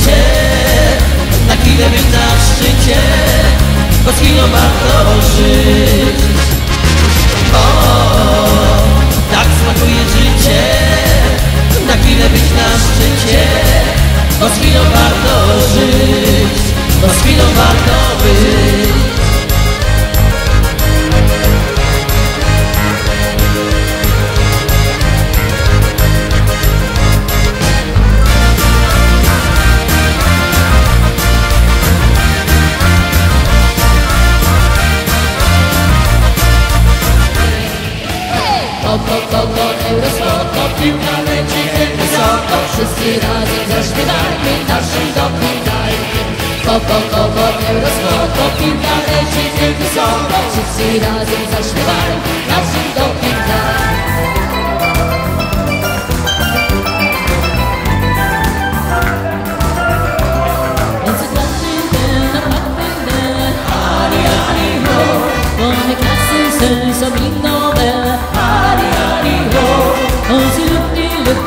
życie. Na chwilę być na szczycie Bo chwilą warto żyć? O Oko, oko, eurospoko, piłka leci wysoko Wszyscy razem zaśpiewajmy naszym dobrym kraju Koko, koko, eurospoko, piłka leci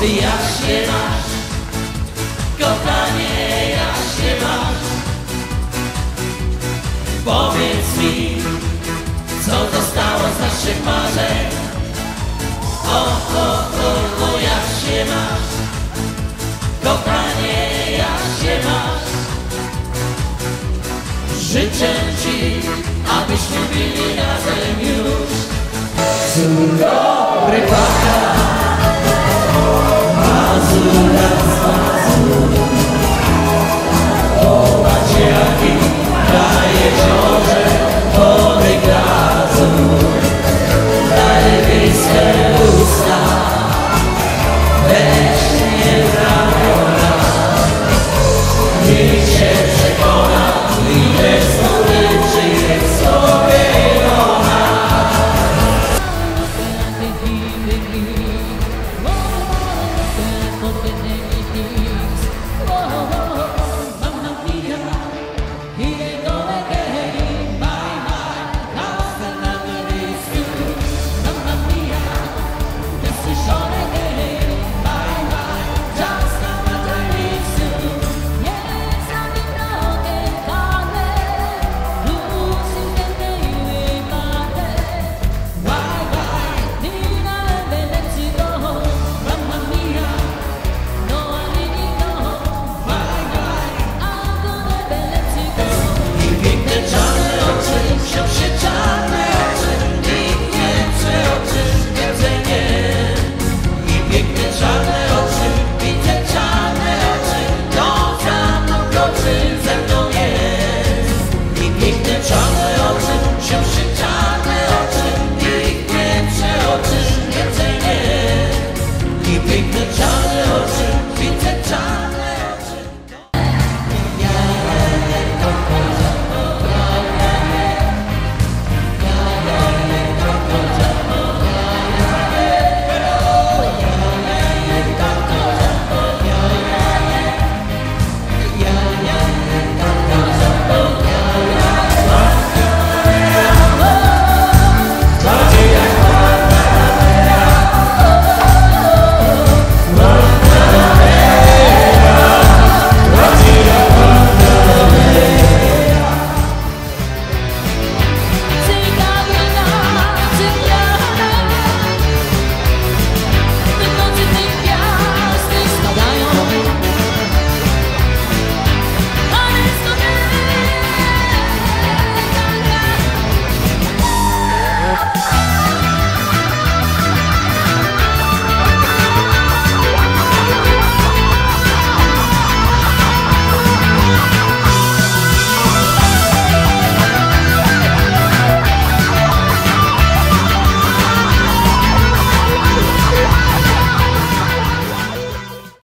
Jak się masz, kochanie, się masz? Powiedz mi, co zostało z naszych marzeń? O, o, o, o, jak się masz? Kochanie, się masz? Życzę Ci, abyśmy byli razem już. Dobry pachnie